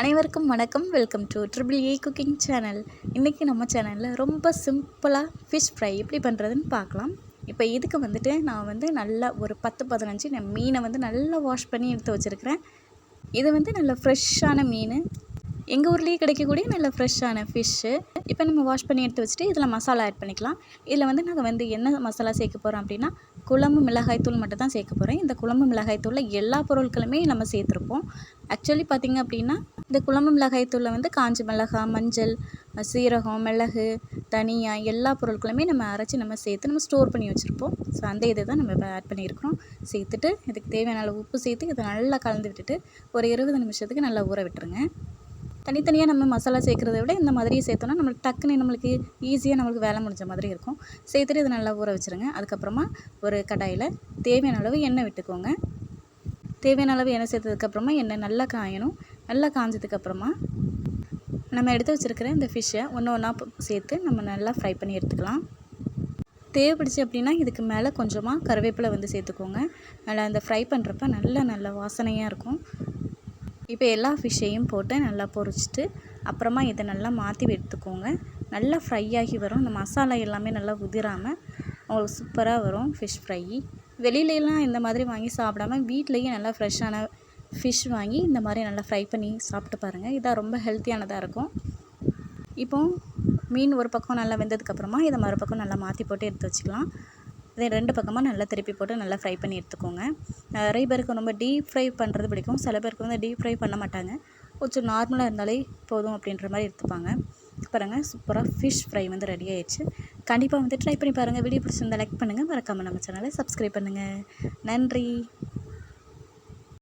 அனைவருக்கும் வணக்கம். Welcome to triple A cooking channel இன்றைக்கி நம்ம சேனலில் ரொம்ப சிம்பிளாக ஃபிஷ் ஃப்ரை எப்படி பண்ணுறதுன்னு பார்க்கலாம். இப்போ இதுக்கு வந்துட்டு நான் வந்து நல்லா ஒரு பத்து பதினஞ்சு நான் மீனை வந்து நல்லா வாஷ் பண்ணி எடுத்து வச்சுருக்கிறேன். இது வந்து நல்ல ஃப்ரெஷ்ஷான மீன். எங்கள் ஊர்லேயே கிடைக்கக்கூடிய நல்ல ஃப்ரெஷ்ஷான ஃபிஷ்ஷு இப்போ நம்ம வாஷ் பண்ணி எடுத்து வச்சுட்டு இதில் மசாலா ஆட் பண்ணிக்கலாம். இதில் வந்து நாங்கள் வந்து என்ன மசாலா சேர்க்க போகிறோம் அப்படின்னா குழம்பு மிளகாய்த்தூள் மட்டும் தான் சேர்க்க போகிறேன் இந்த குழம்பு மிளகாய்த்தூளில் எல்லா பொருட்களுமே நம்ம சேர்த்துருப்போம். ஆக்சுவலி பார்த்திங்க அப்படின்னா இந்த குழம்பு மிளகாய்த்தூளில் வந்து காஞ்ச மிளகாய் மஞ்சள் சீரகம் மிளகு தனியா எல்லா பொருட்களுமே நம்ம அரைச்சி நம்ம சேர்த்து நம்ம ஸ்டோர் பண்ணி வச்சுருப்போம். ஸோ அந்த இதை தான் நம்ம இப்போ ஆட் பண்ணியிருக்கிறோம். சேர்த்துட்டு இதுக்கு தேவையான அளவு உப்பு சேர்த்து இதை நல்லா கலந்து விட்டுட்டு ஒரு இருபது நிமிஷத்துக்கு நல்லா ஊற விட்டுருங்க. தனித்தனியாக நம்ம மசாலா சேர்க்குறத விட இந்த மாதிரி சேர்த்தோன்னா நம்மளுக்கு டக்குன்னு நம்மளுக்கு ஈஸியாக நம்மளுக்கு வேலை முடிஞ்ச மாதிரி இருக்கும். சேர்த்துட்டு இதை நல்லா ஊற வச்சுருங்க. அதுக்கப்புறமா ஒரு கடாயில் தேவையான அளவு எண்ணெய் விட்டுக்கோங்க. தேவையான அளவு எண்ணெய் சேர்த்ததுக்கப்புறமா எண்ணெய் நல்லா காயணும். நல்லா காஞ்சதுக்கப்புறமா நம்ம எடுத்து வச்சுருக்கிற இந்த ஃபிஷ்ஷை ஒன்று ஒன்றா சேர்த்து நம்ம நல்லா ஃப்ரை பண்ணி எடுத்துக்கலாம். தேவைப்படுச்சு அப்படின்னா இதுக்கு மேலே கொஞ்சமாக கருவேப்பிலை வந்து சேர்த்துக்கோங்க. நல்லா அந்த ஃப்ரை பண்ணுறப்ப நல்ல நல்ல வாசனையாக இருக்கும். இப்போ எல்லா ஃபிஷ்ஷையும் போட்டு நல்லா பொரிச்சிட்டு அப்புறமா இதை நல்லா மாற்றி எடுத்துக்கோங்க. நல்லா ஃப்ரை ஆகி வரும். இந்த மசாலா எல்லாமே நல்லா உதிராமல் உங்களுக்கு சூப்பராக வரும் ஃபிஷ் ஃப்ரை வெளியிலலாம் இந்த மாதிரி வாங்கி சாப்பிடாம வீட்லேயே நல்லா ஃப்ரெஷ்ஷான ஃபிஷ் வாங்கி இந்த மாதிரி நல்லா ஃப்ரை பண்ணி சாப்பிட்டு பாருங்கள் இதான் ரொம்ப ஹெல்த்தியானதாக இருக்கும். இப்போ மீன் ஒரு பக்கம் நல்லா வெந்ததுக்கப்புறமா இதை மறுபக்கம் நல்லா மாற்றி போட்டு எடுத்து வச்சுக்கலாம். இதே ரெண்டு பக்கமாக நல்லா திருப்பி போட்டு நல்லா ஃப்ரை பண்ணி எடுத்துக்கோங்க. நிறைய பேருக்கு ரொம்ப டீப் ஃப்ரை பண்ணுறது பிடிக்கும். சில பேருக்கு வந்து டீப் ஃப்ரை பண்ண மாட்டாங்க. கொஞ்சம் நார்மலாக இருந்தாலே போதும் அப்படின்ற மாதிரி எடுத்துப்பாங்க. பாருங்கள் சூப்பராக ஃபிஷ் ஃப்ரை வந்து ரெடி ஆயிடுச்சு. கண்டிப்பாக வந்து ட்ரை பண்ணி பாருங்கள் வீடியோ பிடிச்சிருந்தா லைக் பண்ணுங்கள் மறக்காமல் நம்ம சேனலை சப்ஸ்கிரைப் பண்ணுங்கள் நன்றி.